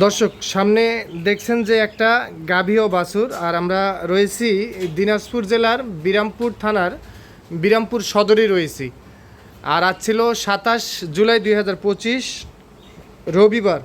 দর্শক সামনে দেখছেন যে একটা গাভী ও বাছুর আর আমরা রয়েছি দিনাজপুর জেলার বিরামপুর থানার বিরামপুর সদরে রয়েছি। আর আজ ছিল সাতাশ জুলাই দুই হাজার পঁচিশ রবিবার।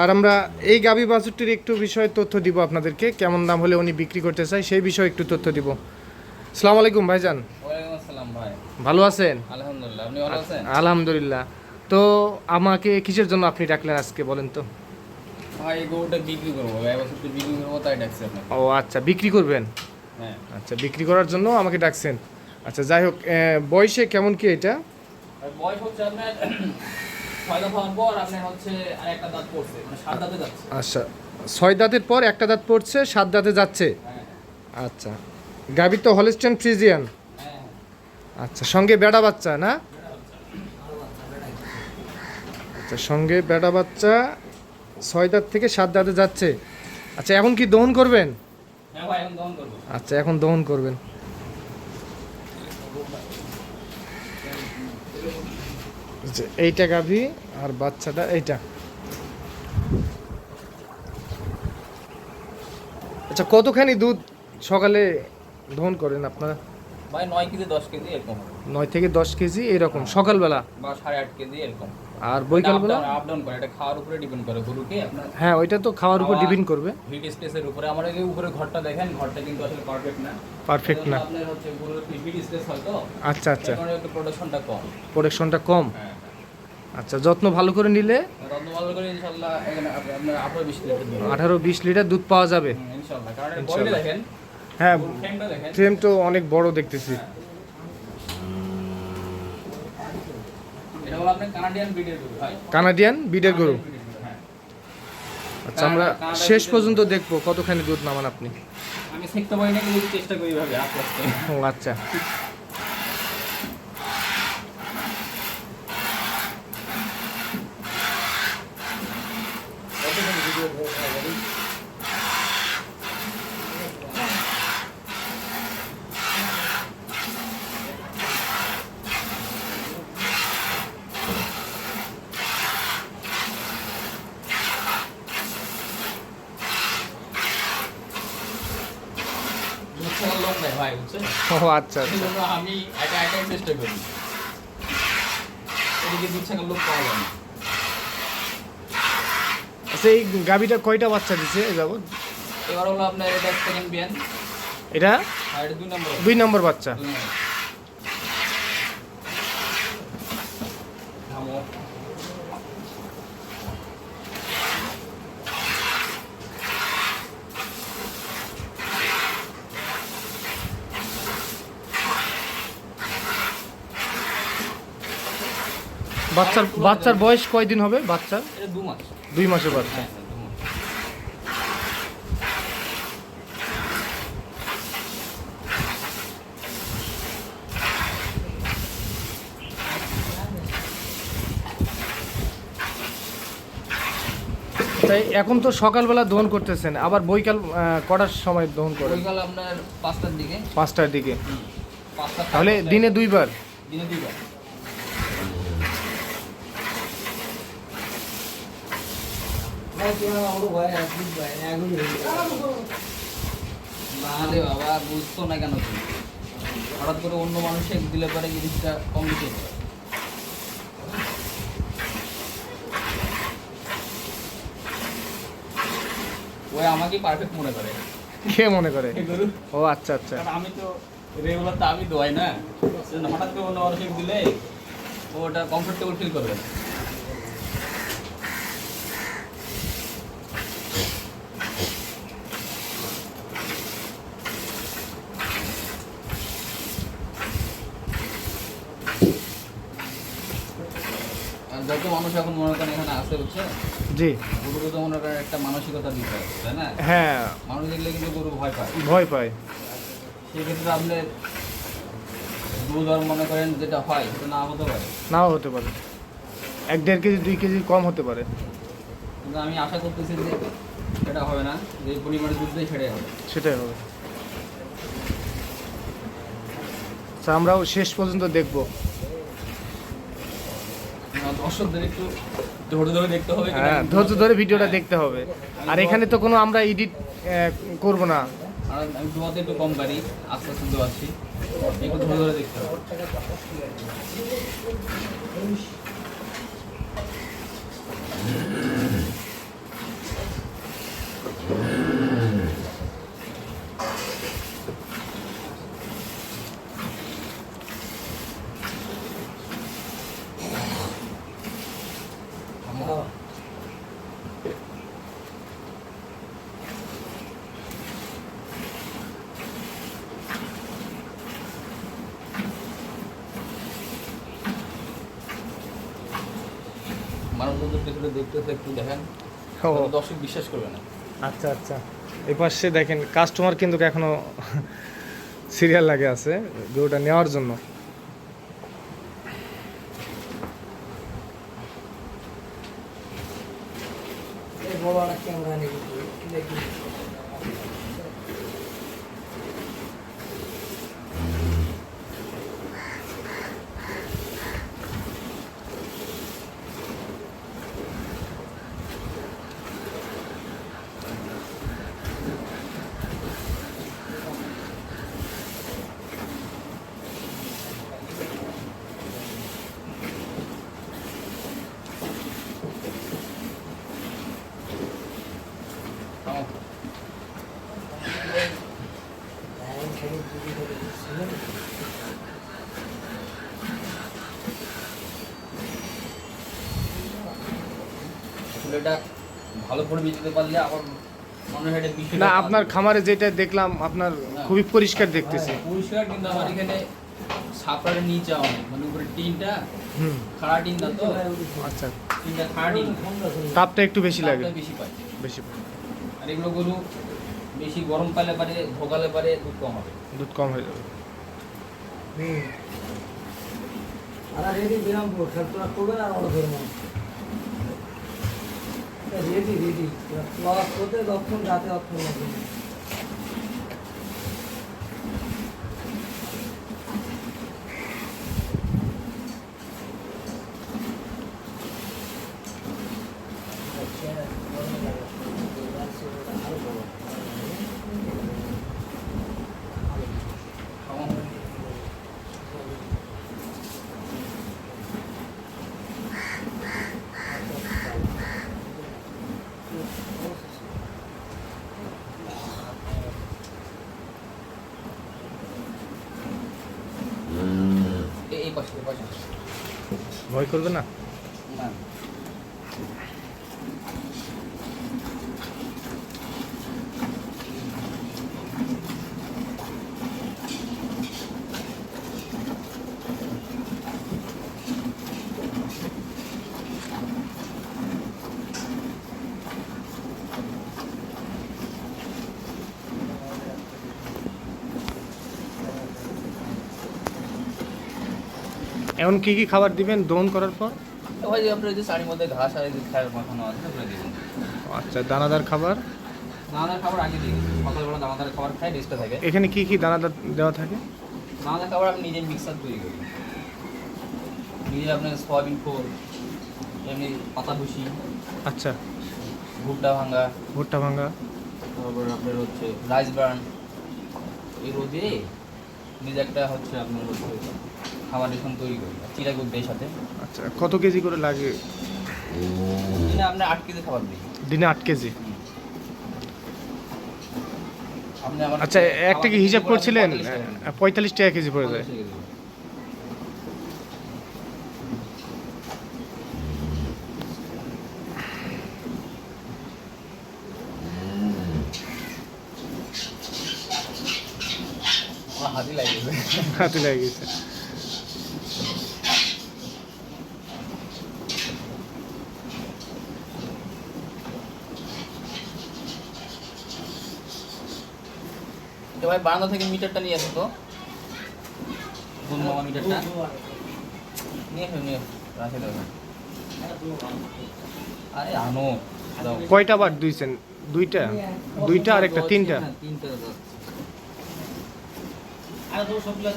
আর আমরা এই গাভী বাছুরটির একটু বিষয়ে তথ্য দিব আপনাদেরকে কেমন দাম হলে উনি বিক্রি করতে চাই সেই বিষয়ে একটু তথ্য দিব। সালাম আলাইকুম ভাইজান। ভালো আছেন? আলহামদুলিল্লাহ আলহামদুলিল্লাহ। তো আমাকে কিসের জন্য আপনি ডাকলেন আজকে বলেন তো? ভাই গরুটা বিক্রি করব। ভাই বিক্রি করব তাই ডাকছি আপনাকে। ও আচ্ছা বিক্রি করবেন? হ্যাঁ। আচ্ছা বিক্রি করার জন্য আমাকে ডাকছেন। আচ্ছা যাই হোক বয়সে কেমন কি এটা? বয়স হচ্ছে আপনার ছয় দফা হওয়ার পর আপনার হচ্ছে আর একটা দাঁত পড়ছে মানে সাত দাঁতে যাচ্ছে। আচ্ছা ছয় দাঁতের পর একটা দাঁত পড়ছে সাত দাঁতে যাচ্ছে? হ্যাঁ। আচ্ছা গাভী তো হলিস্টেন ফ্রিজিয়ান। হ্যাঁ আচ্ছা সঙ্গে বেড়া বাচ্চা না? আচ্ছা সঙ্গে বেড়া বাচ্চা ছয় দাঁত থেকে সাত দাঁতে যাচ্ছে। আচ্ছা এখন কি দহন করবেন? হ্যাঁ আচ্ছা এখন দহন করবেন। এইটা গাভী আর বাচ্চাটা এইটা। আচ্ছা কতখানি দুধ সকালে দহন করেন আপনারা? ভাই নয় কেজি দশ কেজি এরকম হবে। থেকে দশ কেজি এরকম সকালবেলা? বা সাড়ে আট কেজি এরকম। আর বৈকালবেলা? আপ ডাউন করে এটা খাওয়ার উপরে ডিপেন্ড করে গরুকে হ্যাঁ ওইটা তো খাওয়ার উপর ডিপেন্ড করবে। হিট স্পেসের উপরে আমার এই উপরে ঘরটা দেখেন ঘরটা কিন্তু আসলে পারফেক্ট না। পারফেক্ট না। আপনার হচ্ছে গরুর হিট স্পেস হয়তো আচ্ছা আচ্ছা। এই একটু প্রোডাকশনটা কম। প্রোডাকশনটা কম? হ্যাঁ আচ্ছা যত্ন ভালো করে নিলে? রত্নমাল করে ইনশাল্লাহ এখানে আপনার আঠারো বিশ লিটার দুধ। হবে। আঠারো বিশ লিটার দুধ পাওয়া যাবে। হুম, ইনশাল্লাহ কারণ এর দেখেন হ্যাঁ ফ্রেম তো অনেক বড় দেখতেছি। কানাডিয়ান বিডের গরু হ্যাঁ। আচ্ছা আমরা শেষ পর্যন্ত দেখব কতখানি দুধ নামান আপনি। আমি শিখতে পারি না কিন্তু চেষ্টা করি ভাবে আস্তে আস্তে। ও আচ্ছা দুধ ছাড়ার লোক নেই ভাই বুঝছেন ও আচ্ছা আচ্ছা। আমি একা একাই চেষ্টা করি। এদিকে দুধ ছাড়ার লোক পাওয়া যায় না। আচ্ছা এই গাভিটা কয়টা বাচ্চা দিছে? যাবৎ এবার হলো আপনার এটা সেকেন্ড বিয়ান। এটা? এটা দুই নম্বর। দুই নম্বর বাচ্চা। বাচ্চার বাচ্চার বয়স কয়দিন হবে? বাচ্চার দুই মাসের বাচ্চা। হ্যাঁ। তাই এখন তো সকালবেলা দহন করতেছেন আবার বৈকাল আহ, কটার সময় দহন করেন? বৈকাল আপনার পাঁচটার দিকে। পাঁচটার দিকে। তাহলে দিনে দুইবার? দিনে দুইবার। না বাবা বুঝতো না কেন তুমি? হঠাৎ করে অন্য মানুষে দিলে পরে জিনিসটা ওই আমাকে পারফেক্ট মনে করে। কে মনে করে? ও আচ্ছা আচ্ছা। আমি তো রেগুলার তো আমি দোয়াই না। হঠাৎ করে অন্য মানুষকে দিলে ওটা কমফোর্টেবল ফিল করবে আর যত মানুষ এখন মনে করেন এখানে আসে হচ্ছে জি। গরুকে তো মনে করেন একটা মানসিকতা দিতে হবে তাই না? হ্যাঁ। মানুষ দেখলে কিন্তু গরু ভয় পায়। ভয় পায়। সেক্ষেত্রে আপনি দুধ আর মনে করেন যেটা হয় সেটা না হতে পারে। নাও হতে পারে। এক দেড় কেজি দুই কেজি কম হতে পারে। কিন্তু আমি আশা করতেছি যে সেটা হবে না যে পরিমাণে দুধ দেয় সেটাই হবে। সেটাই হবে। আচ্ছা আমরাও শেষ পর্যন্ত দেখব। দর্শকদের একটু ধৈর্য ধরে দেখতে হবে হ্যাঁ ধৈর্য ধরে ভিডিওটা দেখতে হবে। আর এখানে তো কোনো আমরা এডিট করব না। আর আমি তোমাদের একটু কম পারি আস্তে আস্তে একটু ধরে দেখতে হবে। মানুষদের পেছনে দেখতেছে একটু দেখেন। ও। দর্শক বিশ্বাস করবে না। আচ্ছা আচ্ছা। এই পাশে দেখেন কাস্টমার কিন্তু এখনও সিরিয়াল লাগে আছে গরুটা নেওয়ার জন্য। এটা ভালো করে দিতে পারলে আমার মনে হয় এটা না আপনার খামারে যেটা দেখলাম আপনার খুবই পরিষ্কার দেখতেছি। হ্যাঁ, পরিষ্কার কিন্তু আমার এখানে ছাপড়ার নিচে অনেক মানে উপরে টিনটা হুম। খাড়া টিন তো? আচ্ছা। টিনটা খাড়া টিন। তাপটা একটু বেশি লাগে। বেশি পায়। বেশি আর এগুলো গরু বেশি গরম পালে পারে ভোগালে পারে দুধ কম হবে। দুধ কম হয়ে যাবে। আর রেডি বিরামপুর খেলতোরা করবেন আর ধরবেন রেডি রেডি লস হতে তখন রাতে অক্ষণ লাগবে ভয় করবে না? এখন কি কি খাবার দিবেন দহন করার পর? ওই যে আপনার যে মধ্যে ঘাস আর এই যে খায়ের মাখানো আছে ওগুলো দিবেন আচ্ছা দানাদার খাবার? দানাদার খাবার আগে দিই সকালবেলা দানাদার খাবার খাই থাকে। এখানে কি কি দানাদার দেওয়া থাকে? দানাদার খাবার আমি নিজে মিক্সার তৈরি করি নিজে আপনার সয়াবিন খোল এমনি পাতা ভুসি আচ্ছা। ভুট্টা ভাঙা ভুট্টা ভাঙা তারপর আপনার হচ্ছে রাইস ব্রান এগুলো দিয়ে নিজে একটা হচ্ছে আপনার হচ্ছে খাবার এখন তৈরি করি চিরা গুড় দেয় সাথে। আচ্ছা কত কেজি করে লাগে? দিনে আপনি আট কেজি খাবার দিই। দিনে আট কেজি? আচ্ছা একটা কি হিসাব করছিলেন? 45 টাকা। পঁয়তাল্লিশ টাকা কেজি পড়ে যায়। 45 টাকা দিবো। আমার হাতি লাগিয়েছে। হাতে লেগে এ ভাই বারান্দা থেকে মিটারটা নিয়ে আসো তো। মামা মিটারটা। নিয়ে এসো নিয়ে রাখে দেবে আরে আনো কয়টা বার দুইছেন? দুইটা? দুইটা আর একটা তিনটা? হ্যাঁ, তিনটা আর তো সবগুলা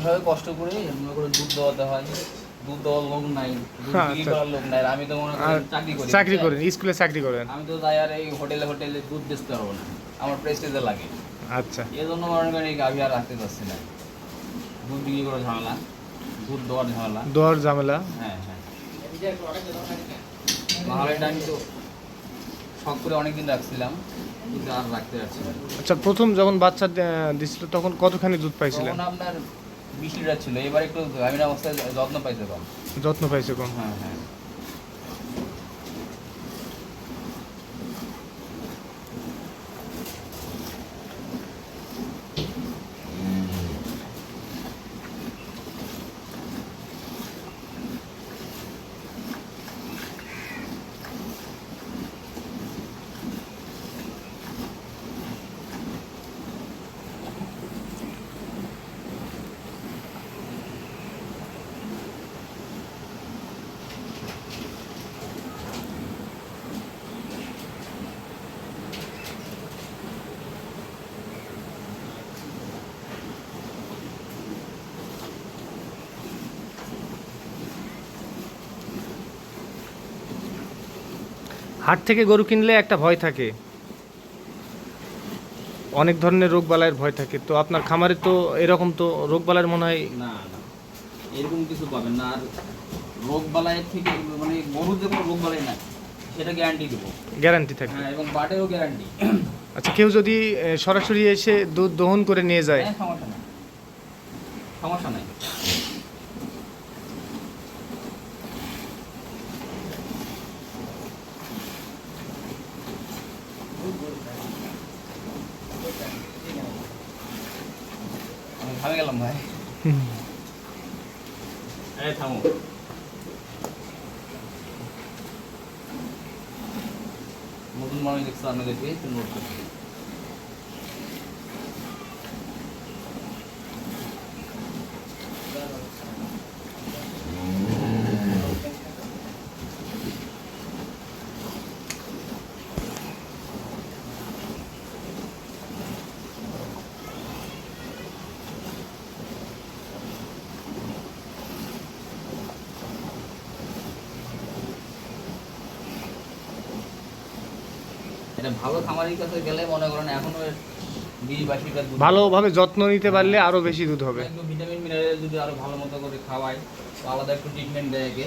এভাবে কষ্ট করে মনে করে দুধ দেওয়াতে হয় দুধ দেওয়ার লোক নাই হ্যাঁ, বিক্রি আচ্ছা। করার লোক নাই আমি তো মনে চাকরি করি চাকরি? করেন স্কুলে চাকরি করেন? আমি তো তাই আর এই হোটেলে হোটেলে দুধ বেচতে পারব না আমার প্রেস্টিজে লাগে। আচ্ছা। এই জন্য মনে করেন এই গাভি আর রাখতে পারছি না। দুধ বিক্রি করার ঝামেলা দুধ দেওয়ার ঝামেলা। দোয়ার ঝামেলা? হ্যাঁ হ্যাঁ। নাহলে আমি তো শখ করে অনেকদিন রাখছিলাম কিন্তু আর রাখতে পারছি না। আচ্ছা প্রথম যখন বাচ্চা দিছিল তখন কতখানি দুধ পাইছিলেন? তখন আপনার বিশ লিটার ছিল এবার একটু গ্রামীণ অবস্থায় যত্ন পাইছে কম যত্ন পাইছে কম। হ্যাঁ হ্যাঁ। হাট থেকে গরু কিনলে একটা ভয় থাকে। অনেক ধরনের রোগ বালাইয়ের ভয় থাকে। তো আপনার খামারে তো এরকম তো রোগ বালাইয়ের মনে হয় না না। এরকম কিছু পাবেন না। আর থেকে মানে গরুর যে কোনো না সেটা গ্যারান্টি দেবো। গ্যারান্টি থাকে হ্যাঁ এবং বাটেরও গ্যারান্টি আচ্ছা কেউ যদি সরাসরি এসে দুধ দহন করে নিয়ে যায় হ্যাঁ সমস্যা নাই। সমস্যা নাই। আমি ভাবে গেলাম ভাই হুম। এই থামো নতুন মানুষ দেখছ আপনাদেরকে একটু নোট করতে এটা ভালো খামারের কাছে গেলে মনে করেন এখনও বিশ বাইশটা দুধ ভালোভাবে যত্ন নিতে পারলে আরও বেশি দুধ হবে। একটু ভিটামিন মিনারেল যদি আরও ভালো মতো করে খাওয়ায় তো আলাদা একটু ট্রিটমেন্ট দেয় একে।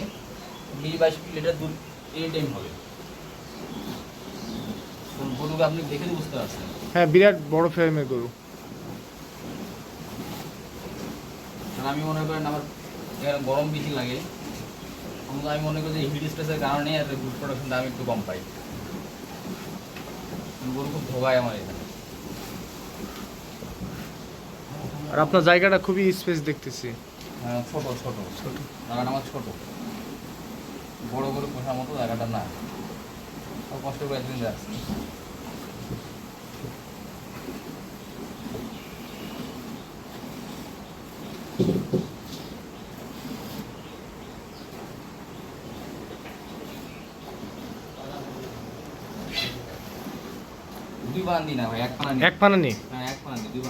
বিশ বাইশ লিটার দুধ এই টাইম হবে। গরুকে আপনি দেখে বুঝতে পারছেন। হ্যাঁ বিরাট বড় ফ্রেমের গরু। আমি মনে করেন আমার গরম বেশি লাগে। আমি মনে করি যে হিট স্ট্রেসের কারণে আর দুধ প্রোডাকশনটা আমি একটু কম পাই। গরু খুব ভোগায় আমার এখানে। আর আপনার জায়গাটা খুবই স্পেস দেখতেছি। হ্যাঁ, ছোট ছোট। ছোট। জায়গাটা আমার ছোট। বড় গরু পোষার মতো জায়গাটা না। সব কষ্ট করে একদিন যাচ্ছি। দুই বান্দি না ভাই এক পানা এক পানা নেই হ্যাঁ এক পানা দুই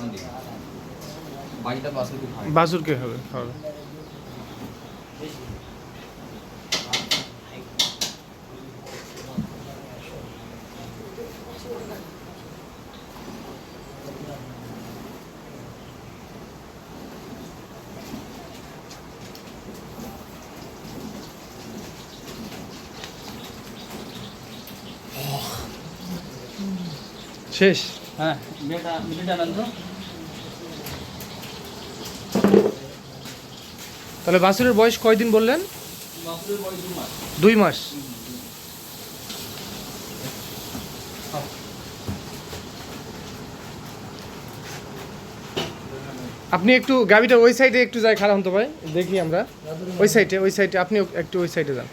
বাকিটা খায় হবে হবে। শেষ। হ্যাঁ তাহলে বাছুরের বয়স কয়দিন বললেন? বাসুরের দুই মাস। আপনি একটু গাড়িটা ওই সাইডে একটু যাই খারাপ হতো ভাই। দেখি আমরা। ওই সাইডে ওই সাইডে আপনি একটু ওই সাইডে যান।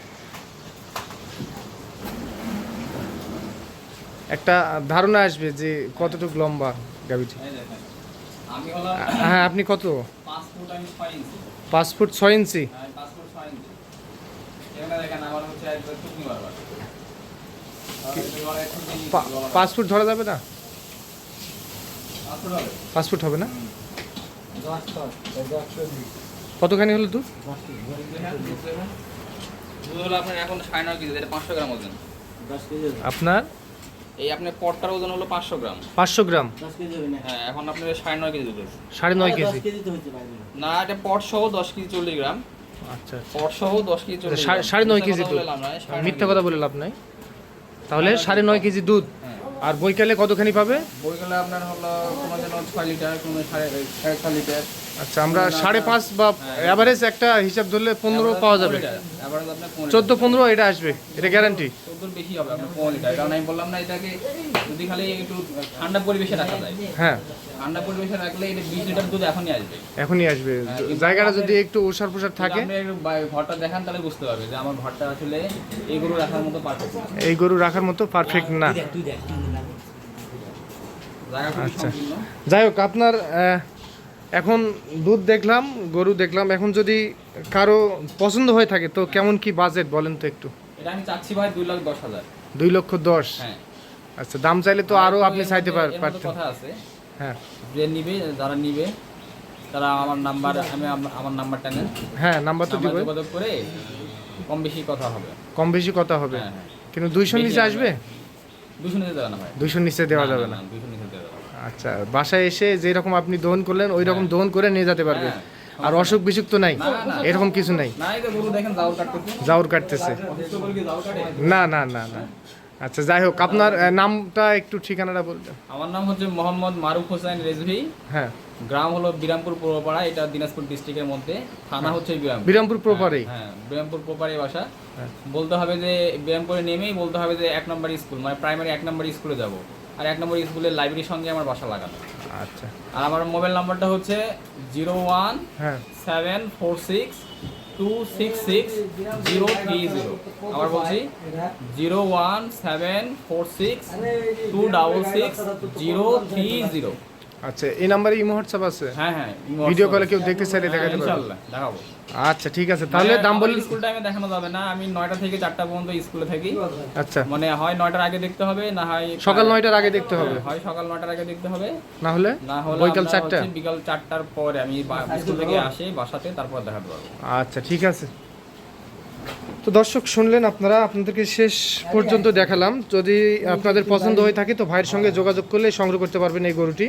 একটা ধারণা আসবে যে কতটুকু লম্বা হলাম হ্যাঁ আপনি কত? পাঁচ ফুট ছয় ইঞ্চি। পাঁচ ফুট ধরা যাবে না? পাঁচ ফুট হবে। না? কতখানি হলো দুধ? আপনার? এই আপনার পটটার ওজন হলো পাঁচশো গ্রাম। পাঁচশো গ্রাম? দশ কেজি হবে না। হ্যাঁ এখন আপনার সাড়ে নয় কেজি দুধ। সাড়ে নয় কেজি? না এটা পট সহ দশ কেজি চল্লিশ গ্রাম। আচ্ছা পট সহ দশ কেজি চল্লিশ সাড়ে- নয় মিথ্যা কেজি কথা দুধ। লাভ নাই, সাড়ে মিথ্যা কথা বলে লাভ নাই। তাহলে সাড়ে নয় কেজি দুধ। হ্যাঁ। আর বৈকালে কতখানি পাবে? বইগুলো আপনার হলো কোনো যেন ছয় লিটার কোনো সাড়ে সাড়ে ছয় লিটার। আচ্ছা আমরা সাড়ে পাঁচ বা অ্যাভারেজ একটা হিসাব ধরলে পনেরো পাওয়া যাবে। চোদ্দ পনেরো এটা আসবে এটা গ্যারান্টি বেশি হবে আপনার কারণ আমি বললাম না এটাকে যদি খালি একটু ঠান্ডা পরিবেশে রাখা যায়। হ্যাঁ। ঠান্ডা পরিবেশে রাখলে এটা বিশ লিটার দুধ এখনই আসবে। এখনই আসবে। জায়গাটা যদি একটু ওষার পোষার থাকে ঘরটা দেখান তাহলে বুঝতে পারবে যে আমার ঘরটা আসলে এইগুলো রাখার মতো পারফেক্ট এই গরু রাখার মতো পারফেক্ট না। আচ্ছা। যাই হোক আপনার এখন দুধ দেখলাম গরু দেখলাম এখন যদি কারও পছন্দ হয়ে থাকে তো কেমন কি বাজেট বলেন তো একটু? এটা আমি চাচ্ছি ভাই দুই লাখ দশ হাজার। দুই লক্ষ দশ? হ্যাঁ। আচ্ছা দাম চাইলে তো আরও আপনি চাইতে পারতেন। কথা আছে। হ্যাঁ। যে নিবে যারা নিবে তারা আমার নাম্বার আমি আমার নাম্বারটা নেন। হ্যাঁ নাম্বার তো দিব যোগাযোগ করে কম বেশি কথা হবে। কম বেশি কথা হবে। হ্যাঁ হ্যাঁ। কিন্তু দুইশো নিচে আসবে? দুশো নিতে দেবে না ভাই। দুইশো নিচে দেওয়া যাবে না দুশো নিতে দেবে না আচ্ছা বাসায় এসে যেই রকম আপনি দহন করলেন ওই রকম দহন করে নিয়ে যেতে পারবে। হ্যাঁ, আর অসুখ বিসুখ তো নাই। এরকম কিছু নাই? জাউর কাটতেছে। না না না না। আচ্ছা যাই হোক আপনার নামটা একটু ঠিকানাটা বলবেন আমার নাম হচ্ছে মোহাম্মদ মারুফ হোসেন রেজভি। হ্যাঁ। গ্রাম হলো বিরামপুর পৌরপাড়া এটা দিনাজপুর ডিস্ট্রিক্টের মধ্যে। থানা হচ্ছে বিরামপুর। বিরামপুর প্রপারেই হ্যাঁ বিরামপুর প্রপারে বাসা। হ্যাঁ। বলতে হবে যে বিরামপুরে নেমেই বলতে হবে যে এক নম্বর স্কুল মানে প্রাইমারি এক নম্বর স্কুলে যাব। আর এক নম্বর স্কুলের লাইব্রেরির সঙ্গে আমার বাসা লাগানো। আচ্ছা। আর আমার মোবাইল নাম্বারটা হচ্ছে zero one seven four six two six six zero three zero আবার বলছি zero one seven four six two double six zero three zero আচ্ছা এই নাম্বারে ইমো হোয়াটসঅ্যাপ আছে? হ্যাঁ হ্যাঁ ভিডিও কলে কেউ দেখতে চাইলে দেখাতে পারবে। ইনশাল্লাহ দেখাবো। আচ্ছা ঠিক আছে তাহলে দাম বলুন স্কুল টাইমে দেখানো যাবে না আমি নয়টা থেকে চারটা পর্যন্ত স্কুলে থাকি। আচ্ছা। মানে হয় নয়টার আগে দেখতে হবে না হয় সকাল নয়টার আগে দেখতে হবে? হ্যাঁ, সকাল নয়টার আগে দেখতে হবে। না হলে? না হলে বৈকাল আমরা বিকাল চারটার পরে আমি স্কুল থেকে আসি বাসাতে তারপর দেখাতে পারব। আচ্ছা ঠিক আছে। তো দর্শক শুনলেন আপনারা আপনাদেরকে শেষ পর্যন্ত দেখালাম। যদি আপনাদের পছন্দ হয়ে থাকে তো ভাইয়ের সঙ্গে যোগাযোগ করলে সংগ্রহ করতে পারবেন এই গরুটি।